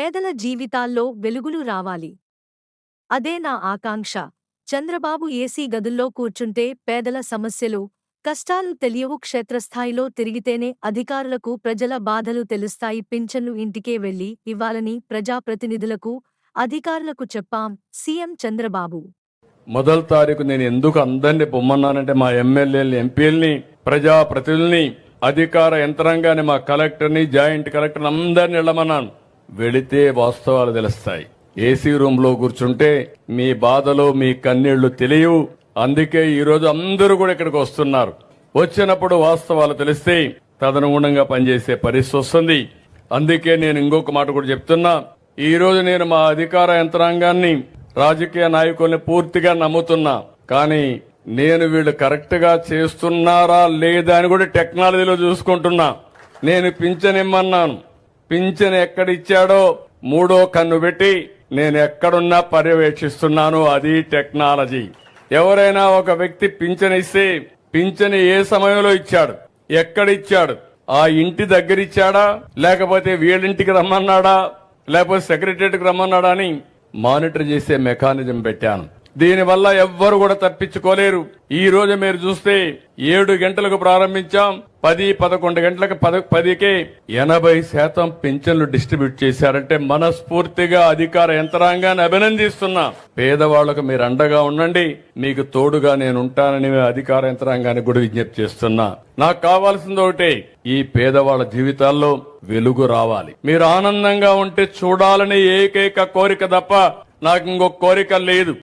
పేదల జీవితాల్లో వెలుగులు రావాలి. అదే నా ఆకాంక్ష. చంద్రబాబు ఏసీ గదుల్లో కూర్చుంటే పేదల సమస్యలు కష్టాలు తెలియవు క్షేత్రస్థాయిలో తిరిగితేనే అధికారులకు ప్రజల బాధలు తెలుస్తాయి. పింఛన్లు ఇంటికే వెళ్ళి ఇవ్వాలని ప్రజాప్రతినిధులకు అధికారులకు చెప్పాం సీఎం చంద్రబాబు. మొదటి తారీఖు నేను ఎందుకు అందరినీ పొమ్మన్నానంటే మా ఎమ్మెల్యేలని ఎంపీలని ప్రజాప్రతినిధుల్ని అధికార యంత్రాంగాన్ని మా కలెక్టర్ని జాయింట్ కలెక్టర్ అందరిని వెళ్ళమన్నాను. వెళితే వాస్తవాలు తెలుస్తాయి. ఏసీ రూమ్లో కూర్చుంటే మీ బాధలు మీ కన్నీళ్ళు తెలియవు. అందుకే ఈరోజు అందరూ కూడా ఇక్కడికి వస్తున్నారు. వచ్చినప్పుడు వాస్తవాలు తెలిస్తే తదనుగుణంగా పనిచేసే పరిస్థితి వస్తుంది. అందుకే నేను ఇంకొక మాట కూడా చెప్తున్నా. ఈ రోజు నేను మా అధికార యంత్రాంగాన్ని రాజకీయ నాయకుల్ని పూర్తిగా నమ్ముతున్నా. కానీ నేను వీళ్ళు కరెక్ట్గా చేస్తున్నారా లేదా అని కూడా టెక్నాలజీలో చూసుకుంటున్నా. నేను పింఛన్ ఇమ్మన్నాను పింఛన్ ఎక్కడిచ్చాడో మూడో కన్ను పెట్టి నేను ఎక్కడున్నా పర్యవేక్షిస్తున్నాను. అది టెక్నాలజీ. ఎవరైనా ఒక వ్యక్తి పింఛన్ ఇస్తే పింఛన్ ఏ సమయంలో ఇచ్చాడు? ఎక్కడిచ్చాడు? ఆ ఇంటి దగ్గర ఇచ్చాడా లేకపోతే వీళ్ళింటికి రమ్మన్నాడా? లేకపోతే సెక్రటరియట్కి రమ్మన్నాడా అని మానిటర్ చేసే మెకానిజం పెట్టాను. దీనివల్ల ఎవ్వరు కూడా తప్పించుకోలేరు. ఈ రోజు మీరు చూస్తే ఏడు గంటలకు ప్రారంభించాం. పది పదకొండు గంటలకు పద పదికే ఎనభై శాతం పింఛన్లు డిస్ట్రిబ్యూట్ చేశారంటే మనస్ఫూర్తిగా అధికార యంత్రాంగాన్ని అభినందిస్తున్నా. పేదవాళ్ళకు మీరు అండగా ఉండండి. మీకు తోడుగా నేను ఉంటానని అధికార యంత్రాంగాన్ని కూడా విజ్ఞప్తి చేస్తున్నా. నాకు కావాల్సింది ఒకటే ఈ పేదవాళ్ళ జీవితాల్లో వెలుగు రావాలి. మీరు ఆనందంగా ఉంటే చూడాలని ఏకైక కోరిక తప్ప నాకు ఇంకొక కోరిక లేదు.